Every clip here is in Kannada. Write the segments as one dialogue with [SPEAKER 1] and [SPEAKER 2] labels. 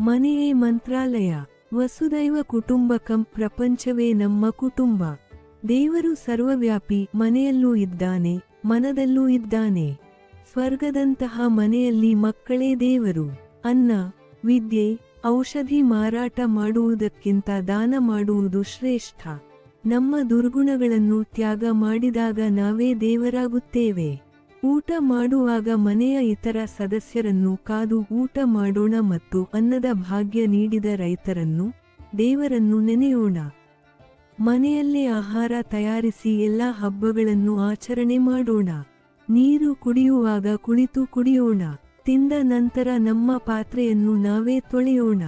[SPEAKER 1] ಮನೆಯೇ ಮಂತ್ರಾಲಯ, ವಸುದೈವ ಕುಟುಂಬಕಂ ಪ್ರಪಂಚವೇ ನಮ್ಮ ಕುಟುಂಬ. ದೇವರು ಸರ್ವವ್ಯಾಪಿ, ಮನೆಯಲ್ಲೂ ಇದ್ದಾನೆ, ಮನದಲ್ಲೂ ಇದ್ದಾನೆ. ಸ್ವರ್ಗದಂತಹ ಮನೆಯಲ್ಲಿ ಮಕ್ಕಳೇ ದೇವರು. ಅನ್ನ, ವಿದ್ಯೆ, ಔಷಧಿ ಮಾರಾಟ ಮಾಡುವುದಕ್ಕಿಂತ ದಾನ ಮಾಡುವುದು ಶ್ರೇಷ್ಠ. ನಮ್ಮ ದುರ್ಗುಣಗಳನ್ನು ತ್ಯಾಗ ಮಾಡಿದಾಗ ನಾವೇ ದೇವರಾಗುತ್ತೇವೆ. ಊಟ ಮಾಡುವಾಗ ಮನೆಯ ಇತರ ಸದಸ್ಯರನ್ನು ಕಾದು ಊಟ ಮಾಡೋಣ ಮತ್ತು ಅನ್ನದ ಭಾಗ್ಯ ನೀಡಿದ ರೈತರನ್ನು, ದೇವರನ್ನು ನೆನೆಯೋಣ. ಮನೆಯಲ್ಲೇ ಆಹಾರ ತಯಾರಿಸಿ ಎಲ್ಲ ಹಬ್ಬಗಳನ್ನು ಆಚರಣೆ ಮಾಡೋಣ. ನೀರು ಕುಡಿಯುವಾಗ ಕುಳಿತು ಕುಡಿಯೋಣ. ತಿಂದ ನಂತರ ನಮ್ಮ ಪಾತ್ರೆಯನ್ನು ನಾವೇ ತೊಳೆಯೋಣ.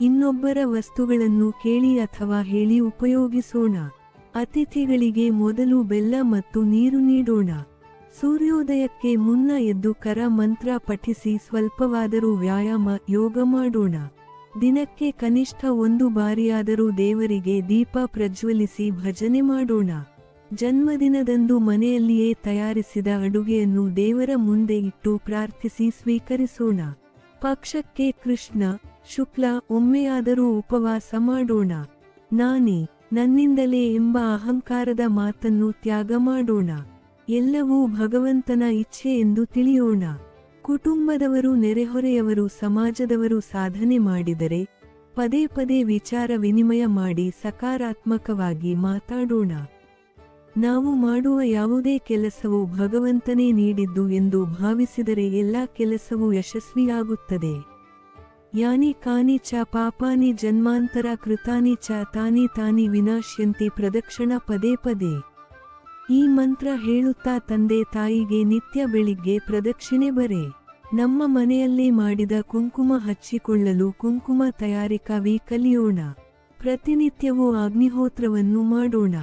[SPEAKER 1] ಇನ್ನೊಬ್ಬರ ವಸ್ತುಗಳನ್ನು ಕೇಳಿ ಅಥವಾ ಹೇಳಿ ಉಪಯೋಗಿಸೋಣ. ಅತಿಥಿಗಳಿಗೆ ಮೊದಲು ಬೆಲ್ಲ ಮತ್ತು ನೀರು ನೀಡೋಣ. ಸೂರ್ಯೋದಯಕ್ಕೆ ಮುನ್ನ ಎದ್ದು ಕರ ಮಂತ್ರ ಪಠಿಸಿ ಸ್ವಲ್ಪವಾದರೂ ವ್ಯಾಯಾಮ, ಯೋಗ ಮಾಡೋಣ. ದಿನಕ್ಕೆ ಕನಿಷ್ಠ ಒಂದು ಬಾರಿಯಾದರೂ ದೇವರಿಗೆ ದೀಪ ಪ್ರಜ್ವಲಿಸಿ ಭಜನೆ ಮಾಡೋಣ. ಜನ್ಮದಿನದಂದು ಮನೆಯಲ್ಲಿಯೇ ತಯಾರಿಸಿದ ಅಡುಗೆಯನ್ನು ದೇವರ ಮುಂದೆ ಇಟ್ಟು ಪ್ರಾರ್ಥಿಸಿ ಸ್ವೀಕರಿಸೋಣ. ಪಕ್ಷಕ್ಕೆ ಕೃಷ್ಣ, ಶುಕ್ಲ, ಒಮ್ಮೆಯಾದರೂ ಉಪವಾಸ ಮಾಡೋಣ. ನಾನೇ, ನನ್ನಿಂದಲೇ ಎಂಬ ಅಹಂಕಾರದ ಮಾತನ್ನು ತ್ಯಾಗ ಮಾಡೋಣ. ಎಲ್ಲವೂ ಭಗವಂತನ ಇಚ್ಛೆ ಎಂದು ತಿಳಿಯೋಣ. ಕುಟುಂಬದವರು ನೆರೆಹೊರೆಯವರು ಸಮಾಜದವರು ಸಾಧನೆ ಮಾಡಿದರೆ ಪದೇ ಪದೇ ವಿಚಾರ ವಿನಿಮಯ ಮಾಡಿ ಸಕಾರಾತ್ಮಕವಾಗಿ ಮಾತಾಡೋಣ. ನಾವು ಮಾಡುವ ಯಾವುದೇ ಕೆಲಸವು ಭಗವಂತನೇ ನೀಡಿದ್ದು ಎಂದು ಭಾವಿಸಿದರೆ ಎಲ್ಲ ಕೆಲಸವೂ ಯಶಸ್ವಿಯಾಗುತ್ತದೆ. ಯಾನಿ ಕಾನಿ ಚ ಪಾಪಾನಿ ಜನ್ಮಾಂತರ ಕೃತಾನಿ ಚ ತಾನಿ ತಾನಿ ವಿನಾಶ್ಯಂತಿ ಪ್ರದಕ್ಷಿಣ ಪದೇ ಪದೇ. ಈ ಮಂತ್ರ ಹೇಳುತ್ತಾ ತಂದೆ ತಾಯಿಗೆ ನಿತ್ಯ ಬೆಳಿಗ್ಗೆ ಪ್ರದಕ್ಷಿಣೆ ಬರೆ. ನಮ್ಮ ಮನೆಯಲ್ಲಿ ಮಾಡಿದ ಕುಂಕುಮ ಹಚ್ಚಿಕೊಳ್ಳಲು ಕುಂಕುಮ ತಯಾರಿಕಾ ವಿ ಕಲಿಯೋಣ. ಪ್ರತಿನಿತ್ಯವೂ ಅಗ್ನಿಹೋತ್ರವನ್ನು ಮಾಡೋಣ.